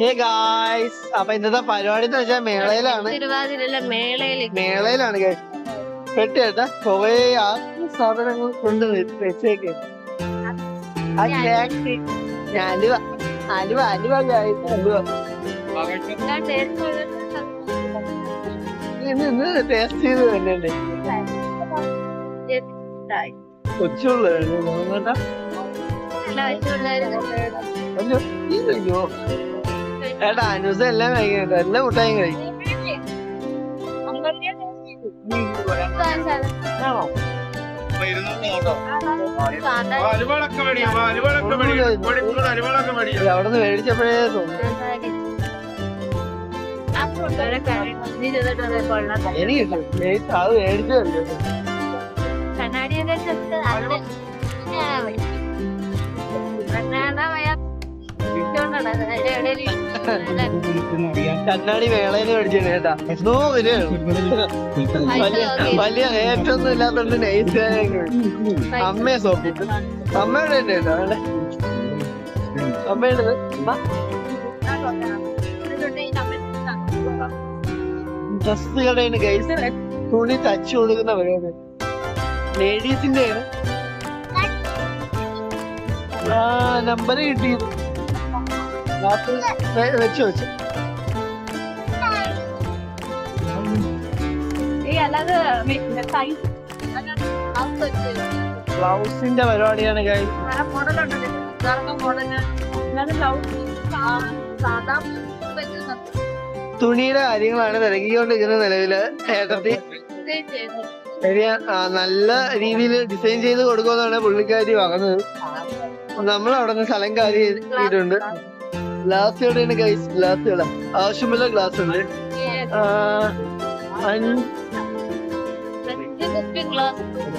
Hey guys അപ്പൊ ഇന്നത്തെ പരിപാടി എന്ന് വെച്ചാൽ മേളയിലാണ്. തിരുവാതിരല്ല മേളയിൽ മേളയിലാണ് guys. പെട്ടി കേട്ടാ കൊറേ ആ സാധനങ്ങൾ കൊണ്ട് വെച്ചേക്ക്. ആ കേക്ക് അലുവ അലുവ അലുവ guys, അലുവ ടേസ്റ്റ് ചെയ്ത്. കൊച്ചുള്ള. അയ്യോ ഏട്ടാ അനുസ എല്ലാം കഴിക്കട്ടോ എല്ലാം മുട്ടായും കഴിക്കും ആണോ അവിടെ നിന്ന് മേടിച്ചപ്പോഴേ. എനിക്ക് അത് മേടിച്ചതല്ലേ. കണ്ണാട കണ്ണാടി വേളയിൽ മേടിച്ചത് കേട്ടാ. വലിയ നൈസ് അമ്മയെ സോപ്പിട്ട്. അമ്മയുടെ അമ്മയുടെ തുണി തച്ചു കൊടുക്കുന്ന പരിപാടി. ലേഡീസിന്റെ ആ നമ്പർ കിട്ടിയത് രാത്രി ബ്ലൗസിന്റെ പരിപാടിയാണ് തുണിയുടെ കാര്യങ്ങളാണ് തിരക്കിക്കൊണ്ടിരിക്കുന്ന നിലവിൽ. ഏട്ടത്തി? ശരിയാ. നല്ല രീതിയിൽ ഡിസൈൻ ചെയ്ത് കൊടുക്കുമെന്നാണ് പുള്ളിക്കാരി പറഞ്ഞത്. നമ്മൾ അവിടെ നിന്ന് സ്ഥലം കാര്യം ഗ്ലാസ് എവിടെയാണ് ഗൈസ് ഗ്ലാസുകളാ ആവശ്യമുള്ള ഗ്ലാസ് ഉണ്ട് ആ,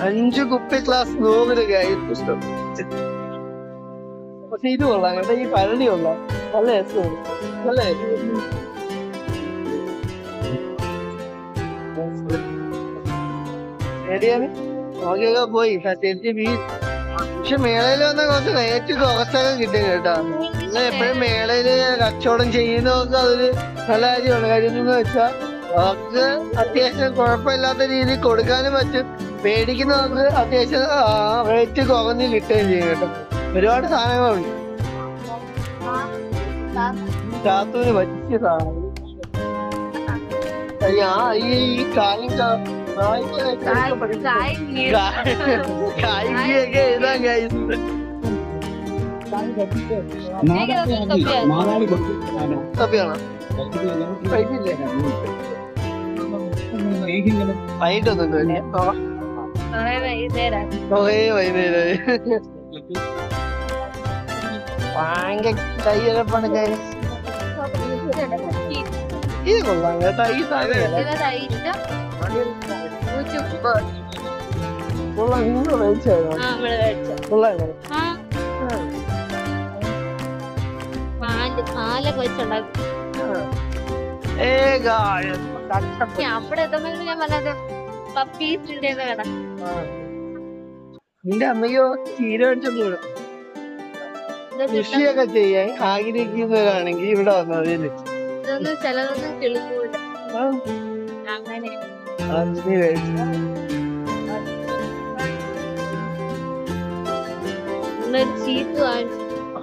അഞ്ച് കുപ്പി ഗ്ലാസ് നൂറ് ഗൈസ് പുസ്തകം പക്ഷെ ഇത് കൊള്ളാം കേട്ടോ. ഈ പഴനി കൊള്ളാം. നല്ല രസമാണ്. നല്ല രസം. പോയി. സത്യത്തിൽ വീ പക്ഷെ മേളയിൽ വന്ന കുറച്ച് റേറ്റ് കുറച്ചൊക്കെ കിട്ടും കേട്ടോ. നിങ്ങൾ എപ്പോഴും മേളയിൽ കച്ചവടം ചെയ്യുന്നവർക്ക് അതൊരു നല്ല കാര്യമാണ്. കാര്യം എന്ന് വെച്ചാൽ അവർക്ക് അത്യാവശ്യം കുഴപ്പമില്ലാത്ത രീതിയിൽ കൊടുക്കാനും പറ്റും. മേടിക്കുന്നവർക്ക് അത്യാവശ്യം റേറ്റ് കുറഞ്ഞ് കിട്ടുകയും ചെയ്യും കേട്ടോ. ഒരുപാട് സാധനങ്ങളുണ്ട്. ചാത്തൂര് പറ്റിയ സാധനം ആ ഈ ഈ ഭയങ്കര കയ്യരപ്പാണ് കൈ ഇത് കൊള്ളാം കേട്ടോ ഈ സാധനം കൊള്ളാം പാലൊക്കെ വെച്ചുണ്ടാക്കി. അവിടെ എത്തുമ്പോൾ ഞാൻ പറഞ്ഞത് പപ്പീസിന്റെ കട. നിന്റെ മേടിച്ചോണ്ട് വിടും. കൃഷിയൊക്കെ ചെയ്യാൻ ആഗ്രഹിക്കുന്നവരാണെങ്കിൽ ഇവിടെ വന്നതിന് ഇതൊന്നും ചിലതൊന്നും കിളിക്കൂല.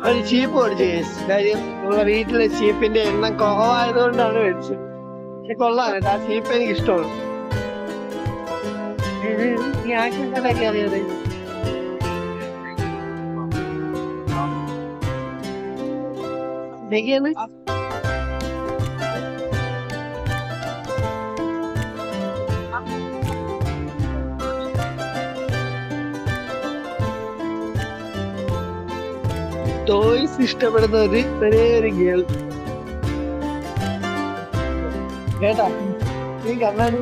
ഒരു ചീപ്പ് മേടിച്ചു കേസ് കാര്യം നമ്മളെ വീട്ടിലെ ചീപ്പിന്റെ എണ്ണം കുറവായതുകൊണ്ടാണ് മേടിച്ചത് പക്ഷെ കൊള്ളാം കേട്ടോ ആ ചീപ്പ് എനിക്ക് ഇഷ്ടമാണ് ഇത് ഈ ആക്കിയൊക്കെ അറിയാതെ എന്തൊക്കെയാണ് ടോയ്സ് ഇഷ്ടപ്പെടുന്ന ഒരു ഒരേ ഒരു ഗേൾ കേട്ടാ? നീ കണ്ണാടി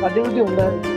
പട്ടിക്കുട്ടി ഉണ്ടായിരുന്നു